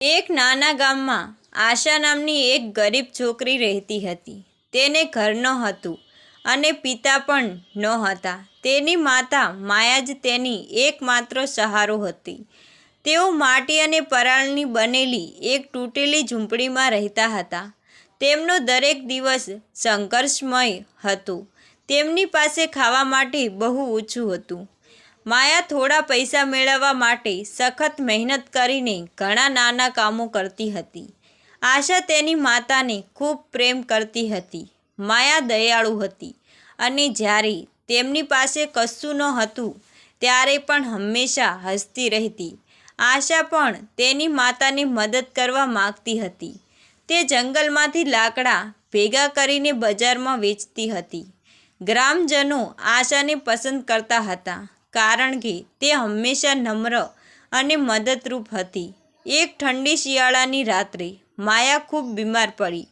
એક નાના ગામમાં આશા નામની એક ગરીબ છોકરી રહેતી હતી. તેને ઘર ન હતું અને પિતા પણ ન હતા તેની માતા માયા જ તેની એકમાત્ર સહારો હતી. તેઓ માટી અને પરાળની બનેલી એક તૂટેલી ઝૂંપડીમાં રહેતા હતા. તેમનો દરેક દિવસ સંઘર્ષમય હતો. તેમની પાસે ખાવા માટે બહુ ઓછું હતું. માયા થોડા પૈસા મેળવવા માટે સખત મહેનત કરીને ઘણા નાના કામો કરતી હતી. આશા તેની માતાને ખૂબ પ્રેમ કરતી હતી. માયા દયાળુ હતી અને જ્યારે તેમની પાસે કશું ન હતું, ત્યારે પણ હંમેશા હસતી રહેતી. આશા પણ તેની માતાને મદદ કરવા માગતી હતી. તે જંગલમાંથી લાકડા ભેગા કરીને બજારમાં વેચતી હતી. ગ્રામજનો આશાને પસંદ કરતા હતા. કારણ કે તે હંમેશા નમ્ર અને મદદરૂપ હતી. એક ઠંડી શિયાળાની રાત્રે માયા ખૂબ બીમાર પડી.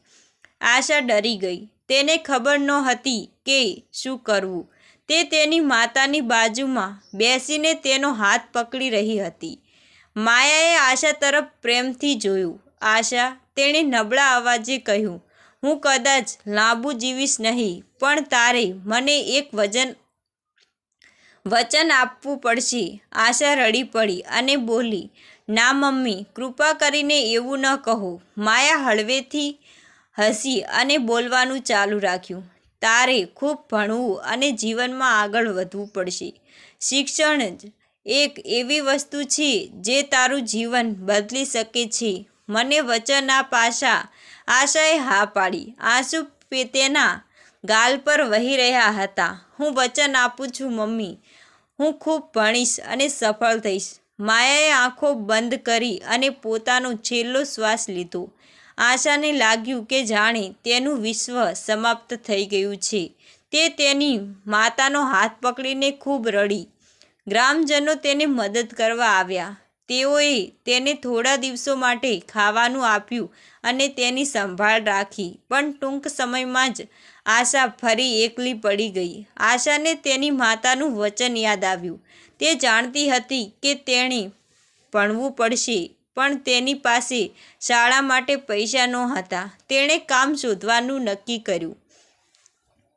આશા ડરી ગઈ. તેને ખબર નહોતી કે શું કરવું. તે તેની માતાની બાજુમાં બેસીને તેનો હાથ પકડી રહી હતી. માયાએ આશા તરફ પ્રેમથી જોયું. આશા તેણે નબળા અવાજે કહ્યું, હું કદાચ લાંબુ જીવીશ નહીં, પણ તારે મને એક વજન વચન આપવું પડશે. આશા રડી પડી અને બોલી, ના મમ્મી, કૃપા કરીને એવું ન કહો. માયા હળવેથી હસી અને બોલવાનું ચાલુ રાખ્યું. તારે ખૂબ ભણવું અને જીવનમાં આગળ વધવું પડશે. શિક્ષણ જ એક એવી વસ્તુ છે જે તારું જીવન બદલી શકે છે. મને વચન આ પાશા આશાએ હા પાડી. આંસુ તેના ગાલ પર વહી રહ્યા હતા. હું વચન આપું છું, મમ્મી. હું ખૂબ ભણીશ અને સફળ થઈશ. માયાએ આંખો બંધ કરી અને પોતાનો છેલ્લો શ્વાસ લીધો. આશાને લાગ્યું કે જાણે તેનું વિશ્વ સમાપ્ત થઈ ગયું છે. તે તેની માતાનો હાથ પકડીને ખૂબ રડી. ગ્રામજનો તેને મદદ કરવા આવ્યા. તેઓએ તેને થોડા દિવસો માટે ખાવાનું આપ્યું અને તેની સંભાળ રાખી. પણ ટૂંક સમયમાં જ આશા ફરી એકલી પડી ગઈ. આશાને તેની માતાનું વચન યાદ આવ્યું. તે જાણતી હતી કે તેણે ભણવું પડશે, પણ તેની પાસે શાળા માટે પૈસા નહોતા. તેણે કામ શોધવાનું નક્કી કર્યું.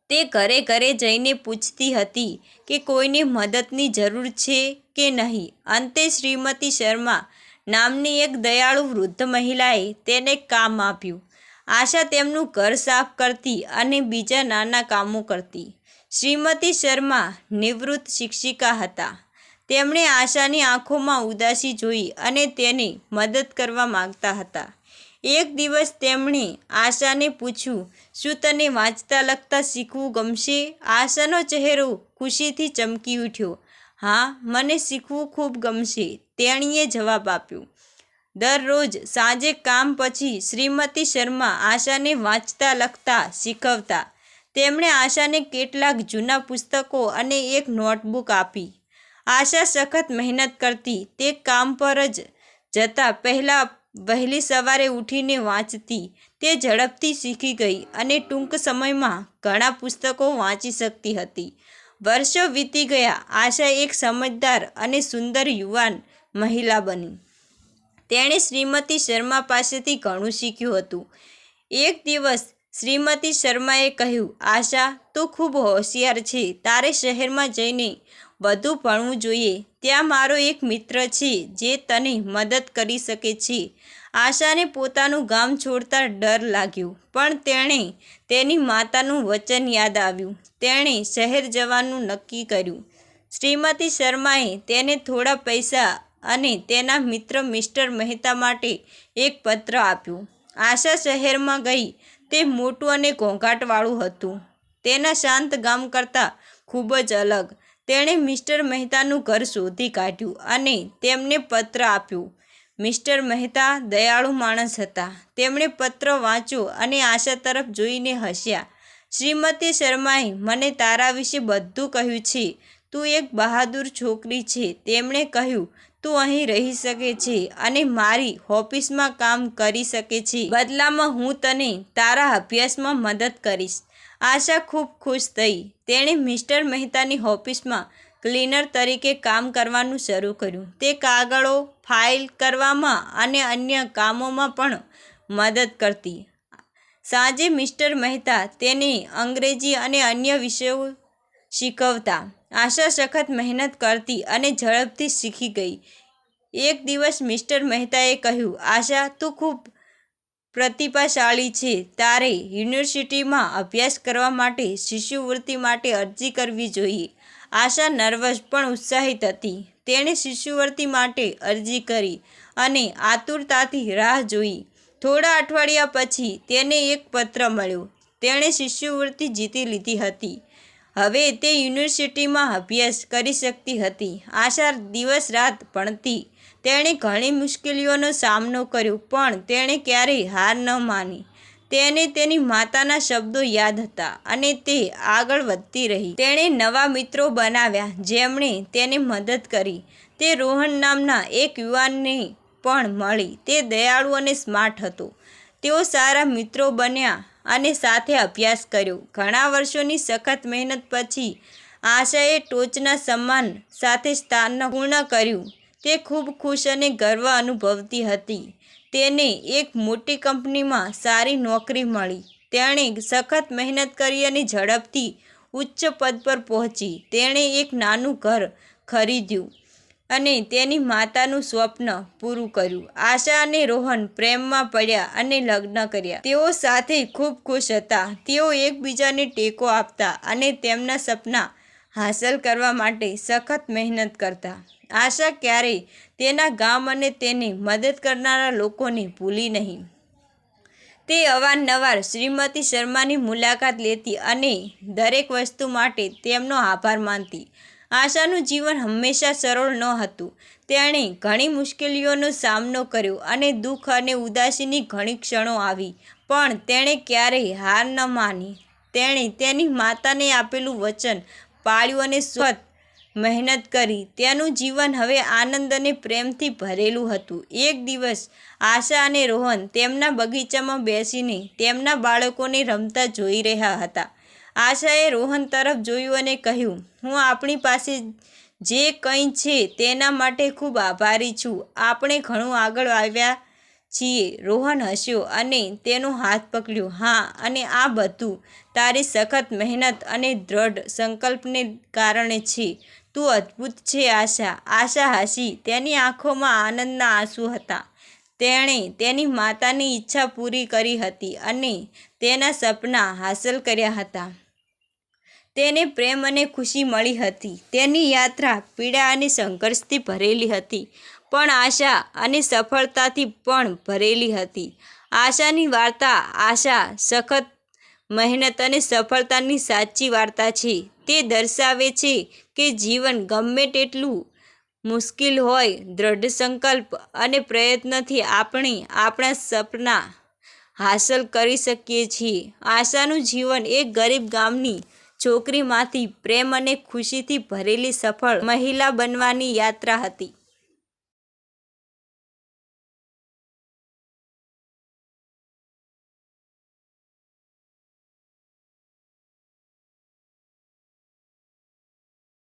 તે ઘરે ઘરે જઈને પૂછતી હતી કે કોઈને મદદની જરૂર છે કે નહીં. અંતે શ્રીમતી શર્મા નામની એક દયાળુ વૃદ્ધ મહિલાએ તેને કામ આપ્યું. આશા તેમનું ઘર સાફ કરતી અને બીજા નાના કામો કરતી. શ્રીમતી શર્મા નિવૃત્ત શિક્ષિકા હતા. તેમણે આશાની આંખોમાં ઉદાસી જોઈ અને તેને મદદ કરવા માગતા હતા. એક દિવસ તેમણે આશાને પૂછ્યું, શું તને વાંચતા લખતા શીખવું ગમશે? આશાનો ચહેરો ખુશીથી ચમકી ઉઠ્યો. હા, મને શીખવું ખૂબ ગમશે, તેણીએ જવાબ આપ્યો. દરરોજ સાંજે કામ પછી શ્રીમતી શર્મા આશાને વાંચતા, લખતા, શીખવતા. તેમણે આશાને કેટલાક જૂના પુસ્તકો અને એક નોટબુક આપી. આશા સખત મહેનત કરતી, તે કામ પર જ જતાં પહેલાં વહેલી સવારે ઉઠીને વાંચતી. તે ઝડપથી શીખી ગઈ અને ટૂંક સમયમાં ઘણા પુસ્તકો વાંચી શકતી હતી. વર્ષો વીતી ગયા, આશા એક સમજદાર અને સુંદર યુવાન મહિલા બની. તેણે શ્રીમતી શર્મા પાસેથી ઘણું શીખ્યું હતું. એક દિવસ શ્રીમતી શર્માએ કહ્યું, આશા, તું ખૂબ હોશિયાર છે. તારે શહેરમાં જઈને વધુ ભણવું જોઈએ. ત્યાં મારો એક મિત્ર છે જે તને મદદ કરી શકે છે. આશાને પોતાનું ગામ છોડતા ડર લાગ્યો, પણ તેણે તેની માતાનું વચન યાદ આવ્યું. તેણે શહેર જવાનું નક્કી કર્યું. શ્રીમતી શર્માએ તેને થોડા પૈસા અને તેના મિત્ર મિસ્ટર મહેતા માટે એક પત્ર આપ્યું. આશા શહેરમાં ગઈ તે મોટું અને ઘોંઘાટવાળું હતું. તેના શાંત ગામ કરતાં ખૂબ જ અલગ. તેણે મિસ્ટર મહેતાનું ઘર શોધી કાઢ્યું અને તેમને પત્ર આપ્યું. મિસ્ટર મહેતા દયાળુ માણસ હતા. તેમણે પત્ર વાંચ્યો અને આશા તરફ જોઈને હસ્યા. શ્રીમતી શર્માએ મને તારા વિશે બધું કહ્યું છે. તું એક બહાદુર છોકરી છે. તેમણે કહ્યું તું અહીં રહી શકે છે અને મારી ઓફિસમાં કામ કરી શકે છે. બદલામાં હું તને તારા અભ્યાસમાં મદદ કરીશ. આશા ખૂબ ખુશ થઈ. તેણે મિસ્ટર મહેતાની ઓફિસમાં ક્લીનર તરીકે કામ કરવાનું શરૂ કર્યું. તે કાગળો, ફાઇલ કરવામાં અને અન્ય કામોમાં પણ મદદ કરતી. સાંજે મિસ્ટર મહેતા તેને અંગ્રેજી અને અન્ય વિષયો શીખવતા. આશા સખત મહેનત કરતી અને ઝડપથી શીખી ગઈ. એક દિવસ મિસ્ટર મહેતાએ કહ્યું, આશા, તું ખૂબ પ્રતિભાશાળી છે. તારે યુનિવર્સિટીમાં અભ્યાસ કરવા માટે શિષ્યવૃત્તિ માટે અરજી કરવી જોઈએ. આશા નર્વસ પણ ઉત્સાહિત હતી. તેણે શિષ્યવૃત્તિ માટે અરજી કરી અને આતુરતાથી રાહ જોઈ. થોડા અઠવાડિયા પછી તેને એક પત્ર મળ્યો. તેણે શિષ્યવૃત્તિ જીતી લીધી હતી. હવે તે યુનિવર્સિટીમાં અભ્યાસ કરી શકતી હતી. આશા દિવસ રાત ભણતી. તેણે ઘણી મુશ્કેલીઓનો સામનો કર્યો, પણ તેણે ક્યારેય હાર ન માની. તેને તેની માતાના શબ્દો યાદ હતા અને તે આગળ વધતી રહી. તેણે નવા મિત્રો બનાવ્યા, જેમણે તેને મદદ કરી. તે રોહન નામના એક યુવાનને પણ મળી. તે દયાળુ અને સ્માર્ટ હતો. તેઓ સારા મિત્રો બન્યા અને સાથે અભ્યાસ કર્યો. ઘણા વર્ષોની સખત મહેનત પછી આશાએ ટોચના સન્માન સાથે સ્થાન પૂર્ણ કર્યું. તે ખૂબ ખુશ અને ગર્વ અનુભવતી હતી. તેને એક મોટી કંપનીમાં સારી નોકરી મળી. તેણે સખત મહેનત કરી અને ઝડપથી ઉચ્ચ પદ પર પહોંચી. તેણે એક નાનું ઘર ખરીદ્યું. અને તેની માતાનું સ્વપ્ન પૂરું કર્યું. આશા અને રોહન પ્રેમમાં પડ્યા અને લગ્ન કર્યા. તેઓ સાથે ખૂબ ખુશ હતા. તેઓ એકબીજાને ટેકો આપતા અને તેમના સપના હાંસલ કરવા માટે સખત મહેનત કરતા. આશા ક્યારેય તેના ગામ અને તેને મદદ કરનારા લોકોને ભૂલી નહીં. તે અવારનવાર શ્રીમતી શર્માની મુલાકાત લેતી અને દરેક વસ્તુ માટે તેમનો આભાર માનતી. આશાનું જીવન હંમેશા સરળ ન હતું. તેણે ઘણી મુશ્કેલીઓનો સામનો કર્યો અને દુઃખ અને ઉદાસીની ઘણી ક્ષણો આવી, પણ તેણે ક્યારેય હાર ન માની. તેણે તેની માતાને આપેલું વચન પાળ્યું અને સ્વત મહેનત કરી. તેનું જીવન હવે આનંદ અને પ્રેમથી ભરેલું હતું. એક દિવસ, આશા અને રોહન તેમના બગીચામાં બેસીને તેમના બાળકોને રમતા જોઈ રહ્યા હતા. આશાએ રોહન તરફ જોયું અને કહ્યું, હું આપણી પાસે જે કંઈ છે તેના માટે ખૂબ આભારી છું. આપણે ઘણું આગળ આવ્યા છીએ. રોહન હસ્યો અને તેનો હાથ પકડ્યો. હા, અને આ બધું તારી સખત મહેનત અને દ્રઢ સંકલ્પને કારણે છે. તું અદ્ભુત છે, આશા. આશા હસી, તેની આંખોમાં આનંદના આંસુ હતા. તેણે તેની માતાની ઈચ્છા પૂરી કરી હતી અને તેના સપના હાંસલ કર્યા હતા. તેને પ્રેમ અને ખુશી મળી હતી. તેની યાત્રા પીડા અને સંઘર્ષથી ભરેલી હતી, પણ આશા અને સફળતાથી પણ ભરેલી હતી. આશાની વાર્તા આશા, સખત મહેનત અને સફળતાની સાચી વાર્તા છે. તે દર્શાવે છે કે જીવન ગમે તેટલું મુશ્કેલ હોય, દ્રઢ સંકલ્પ અને પ્રયત્નથી આપણે આપણા સપના હાંસલ કરી શકીએ છીએ. આશાનું જીવન એક ગરીબ ગામની છોકરીમાંથી પ્રેમ અને ખુશીથી ભરેલી સફળ મહિલા બનવાની યાત્રા હતી.